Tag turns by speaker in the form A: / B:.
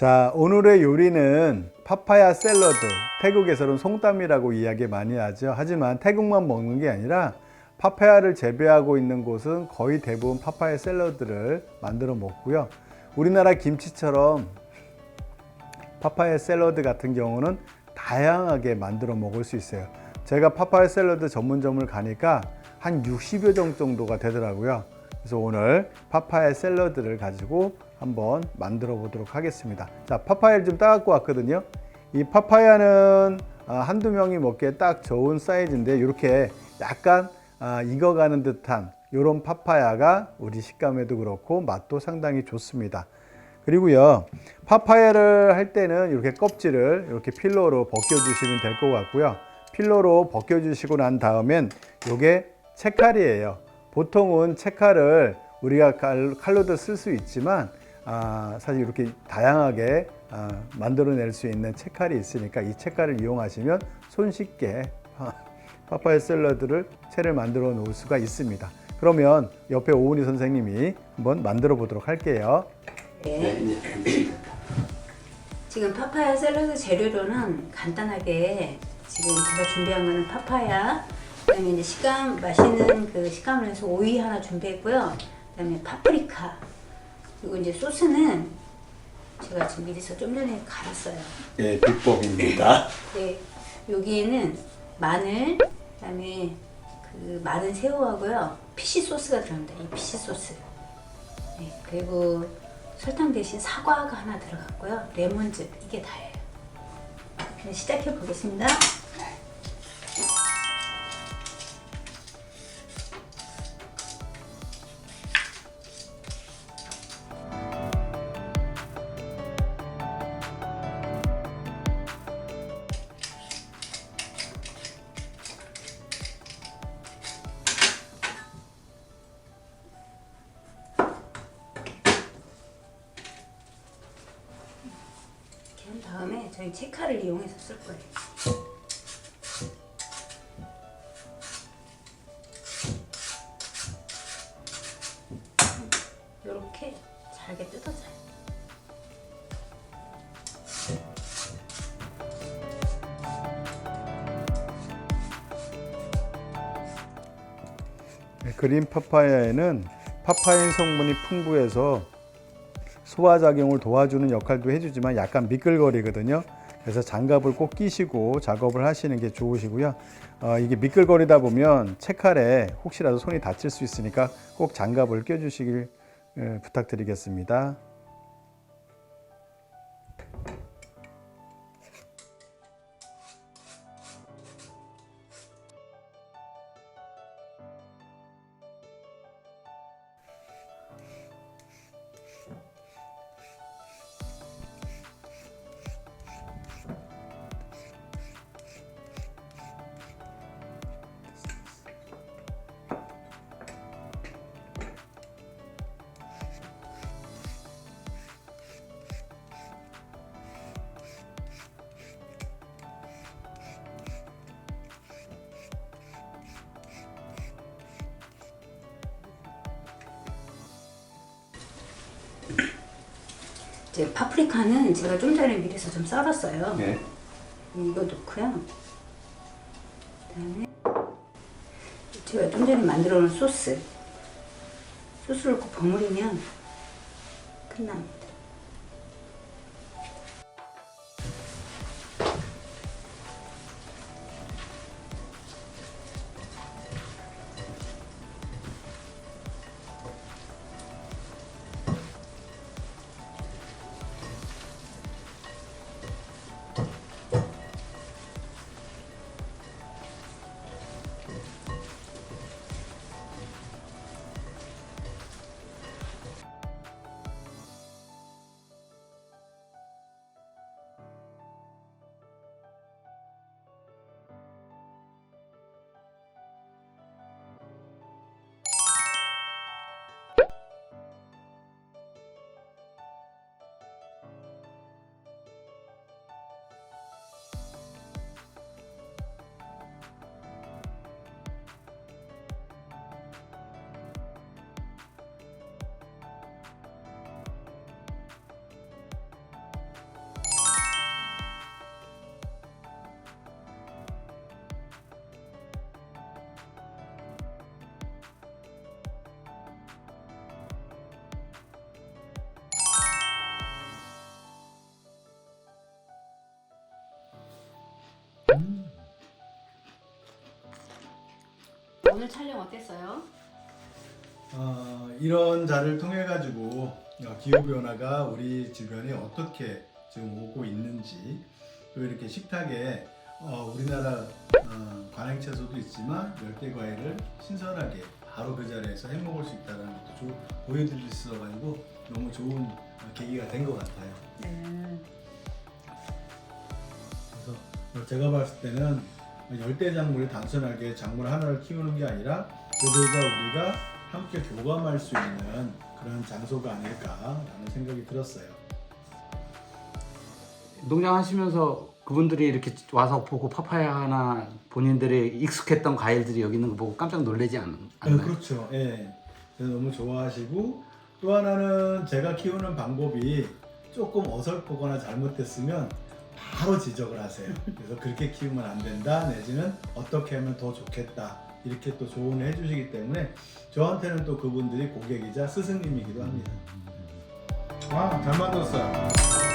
A: 자, 오늘의 요리는 파파야 샐러드. 태국에서는 송땀이라고 이야기 많이 하죠. 하지만 태국만 먹는 게 아니라 파파야를 재배하고 있는 곳은 거의 대부분 파파야 샐러드를 만들어 먹고요. 우리나라 김치처럼 파파야 샐러드 같은 경우는 다양하게 만들어 먹을 수 있어요. 제가 파파야 샐러드 전문점을 가니까 한 60여 종 정도가 되더라고요. 그래서 오늘 파파야 샐러드를 가지고 한번 만들어 보도록 하겠습니다. 자, 파파야를 좀 따갖고 왔거든요. 이 파파야는 아, 한두 명이 먹기에 딱 좋은 사이즈인데 이렇게 약간 아, 익어가는 듯한 이런 파파야가 우리 식감에도 그렇고 맛도 상당히 좋습니다. 그리고요, 파파야를 할 때는 이렇게 껍질을 이렇게 필러로 벗겨주시면 될 것 같고요. 필러로 벗겨주시고 난 다음엔 이게 채칼이에요. 보통은 채칼을 우리가 칼- 칼로도 쓸 수 있지만 아, 사실 이렇게 다양하게 아, 만들어낼 수 있는 채칼이 있으니까 이 채칼을 이용하시면 손쉽게 파- 파파야 샐러드를 채를 만들어 놓을 수가 있습니다. 그러면 옆에 오은희 선생님이 한번 만들어 보도록 할게요.
B: 네. 지금 파파야 샐러드 재료로는 간단하게 지금 제가 준비한 거는 파파야, 그다음에 이제 식감 맛있는 그 식감을 해서 오이 하나 준비했고요. 그다음에 파프리카 그리고 이제 소스는 제가 지금 미리서 좀 전에 갈았어요.
A: 예, 비법입니다.
B: 네, 여기에는 마늘, 그다음에 그 마른 새우하고요, 피시 소스가 들어갑니다. 이 피시 소스. 네, 그리고 설탕 대신 사과가 하나 들어갔고요, 레몬즙 이게 다예요. 시작해 보겠습니다. 저희 체카를 이용해서 쓸 거예요. 이렇게 잘게 뜯어져요.
A: 네, 그린 파파야에는 파파인 성분이 풍부해서 소화작용을 도와주는 역할도 해주지만 약간 미끌거리거든요. 그래서 장갑을 꼭 끼시고 작업을 하시는 게 좋으시고요. 어, 이게 미끌거리다 보면 채칼에 혹시라도 손이 다칠 수 있으니까 꼭 장갑을 껴주시길 예, 부탁드리겠습니다.
B: 이제 파프리카는 제가 좀 전에 미리서 좀 썰었어요.
A: 네.
B: 이거 넣고요. 그다음에 제가 좀 전에 만들어 놓은 소스. 소스를 넣고 버무리면 끝납니다. 오늘 촬영 어땠어요?
A: 어, 이런 자를 통해 가지고 기후 변화가 우리 주변에 어떻게 지금 오고 있는지 또 이렇게 식탁에 어, 우리나라 어, 관행 채소도 있지만 열대 과일을 신선하게 바로 그 자리에서 해 먹을 수 있다는 것도 좀 보여드릴 수 있어가지고 너무 좋은 계기가 된 것 같아요.
B: 네.
A: 제가 봤을 때는 열대 작물이 단순하게 작물 하나를 키우는 게 아니라 그들과 우리가 함께 교감할 수 있는 그런 장소가 아닐까라는 생각이 들었어요.
C: 농장 하시면서 그분들이 이렇게 와서 보고 파파야나 본인들이 익숙했던 과일들이 여기 있는 거 보고 깜짝 놀라지 않,
A: 네,
C: 않나요?
A: 그렇죠. 예. 너무 좋아하시고 또 하나는 제가 키우는 방법이 조금 어설프거나 잘못됐으면 바로 지적을 하세요. 그래서 그렇게 키우면 안 된다 내지는 어떻게 하면 더 좋겠다 이렇게 또 조언을 해주시기 때문에 저한테는 또 그분들이 고객이자 스승님이기도 합니다. 아, 잘 만들었어요.